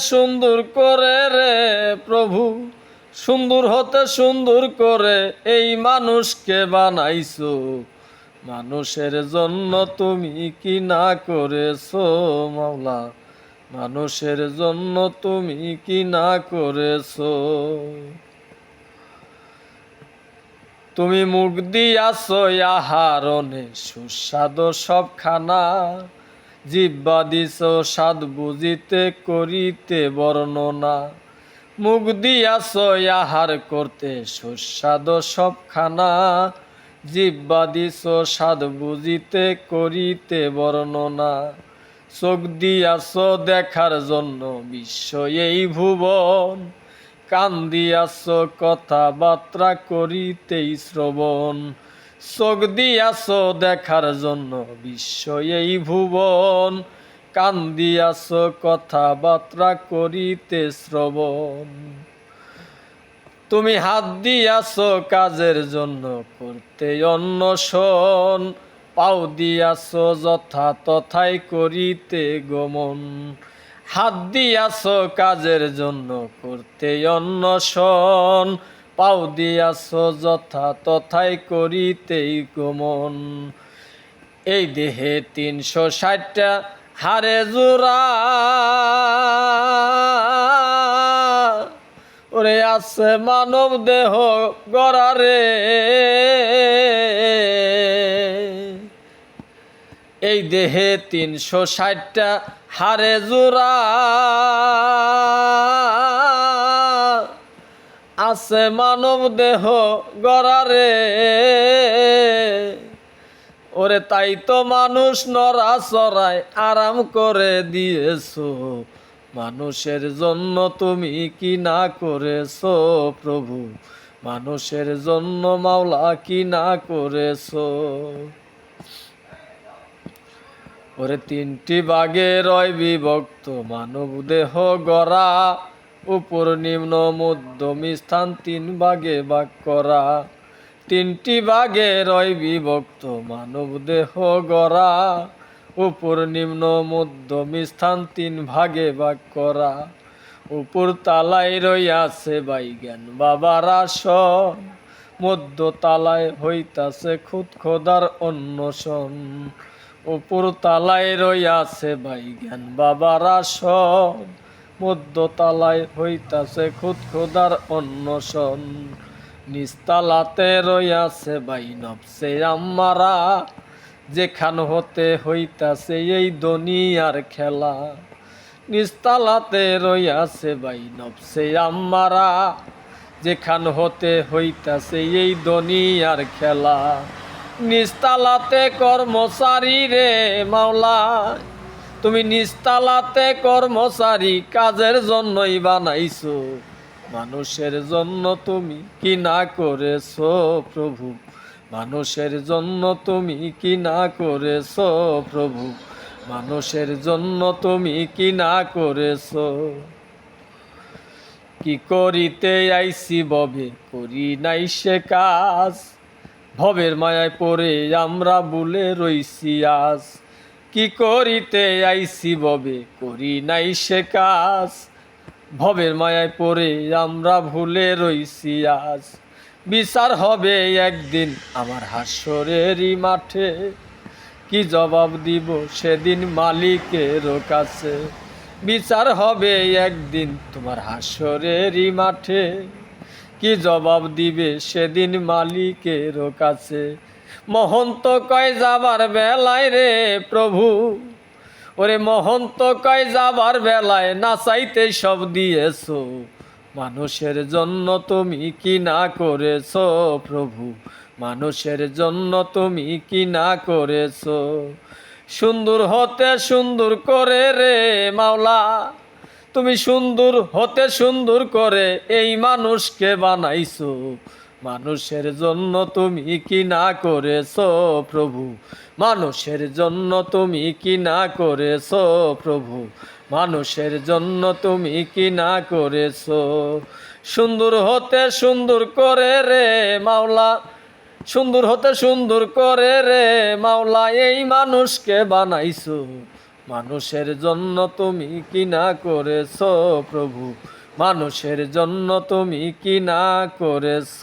সুন্দর করে রে প্রভু। সুন্দর হতে সুন্দর করে এই মানুষকে বানাইছো। মানুষের জন্য তুমি কি না করেছ মাওলা? মানুষের জন্য তুমি কি না করেছ? তুমি মুখ দিয়াছ আহারণে, সুস্বাদু সব খানা জিব্বা দিছ স্বাদ বুঝিতে করিতে বর্ণনা। মুখ দিয়াছ আহার করতে সুস্বাদু সব খানা জিব্বা দিছ স্বাদ বুঝিতে করিতে বর্ণনা। চোখ দিয়াছ দেখার জন্য বিশ্ব এই ভুবন। কান দিয়াছ কথাবার্তা করিতেই শ্রবণ। চোখ দিয়াছ দেখার জন্য বিশ্ব এই ভুবন। কান দিয়াছ কথাবার্তা করিতে শ্রবণ। তুমি হাত দিয়াছ কাজের জন্য করতে অন্বেষণ। পাও দিয়াছ যথা তথাই করিতে গমন। হাত দিয়াছ কাজের জন্য করতে অন্বেষণ। পাও দিয়াছ যথা, তথাই করিতেই গমন। এই দেহে তিনশো ষাটটা হারে জোড়া। ওরে আছে মানব দেহ গড়ারে। এই দেহে তিনশো ষাটটা হারে জোড়া। আছে মানব দেহ গড়ারে। ওরে, তাই তো মানুষ নরা চড়ায় আরাম করে দিয়েছ। মানুষের জন্য তুমি কি না করেছ প্রভু? মানুষের জন্য মাওলা কি না করেছ? ওরে, তিনটি বাগে রয় বিভক্ত, মানব দেহ গড়া উপর নিম্ন মধ্যমী স্থান তিন ভাগে ভাগ করা। তিনটি ভাগে রয় বিভক্ত মানব দেহ গড়া। উপর নিম্ন মধ্যমী স্থান তিন ভাগে ভাগ করা। উপর তালায় রইয়াছে বাইজ্ঞান বাবার আসন। মধ্য তালায় হইতাছে খুদ খোদার অন্বেষণ। উপর তালায় রইয়াছে বাইজ্ঞান বাবার আসন। মধ্য তালায় হইতাছে খুদ খোদার অন্বেষণ। নিস্তালাতে রইয়াছে বাই নবসে আমারা যেখান হতে হইতাছে এই দুনিয়ার খেলা। নিস্তালাতে রইয়াছে বাই নবসে আমারা যেখান হতে হইতাছে এই দুনিয়ার খেলা। নিস্তালাতে কর্মচারী রে মাওলা। তুমি নিস্তালাতে কর্মচারী কাজের জন্যই বানাইছো। মানুষের জন্য তুমি কি না করেছ প্রভু? মানুষের জন্য তুমি কি না করেছ প্রভু? মানুষের জন্য তুমি কি না করেছ? কি করিতে আইসি ববে করি নাই সে কাজ। ভবের মায়ায় পড়ে আমরা বলে রইছি আজ। কি করিতে আইসি ববে করি নাই সে কাজ। ভবের মায়ায় পড়ে আমরা ভুলে রইছি আজ। বিচার হবে একদিন আমার হাসরেরই মাঠে। কি জবাব দিব সেদিন মালিকের কাছে? বিচার হবে একদিন তোমার হাসরেরই মাঠে। কি জবাব দিবে সেদিন মালিকের কাছে? মহন্ত কয় যাবার বেলায় রে প্রভু? ওরে মহন্ত কয় যাবার বেলায় না চাইতে সব দিয়েছ? মানুষের জন্য তুমি কি না করেছ প্রভু? মানুষের জন্য তুমি কি না করেছ? সুন্দর হতে সুন্দর করে রে মাওলা। তুমি সুন্দর হতে সুন্দর করে এই মানুষকে বানাইছো। মানুষের জন্য তুমি কি না করেছ প্রভু? মানুষের জন্য তুমি কি না করেছ প্রভু? মানুষের জন্য তুমি কি না করেছ? সুন্দর হতে সুন্দর করে রে মাওলা, সুন্দর হতে সুন্দর করে রে মাওলা, এই মানুষকে বানাইছো। মানুষের জন্য তুমি কি না করেছ প্রভু? মানুষের জন্য তুমি কি না করেছ?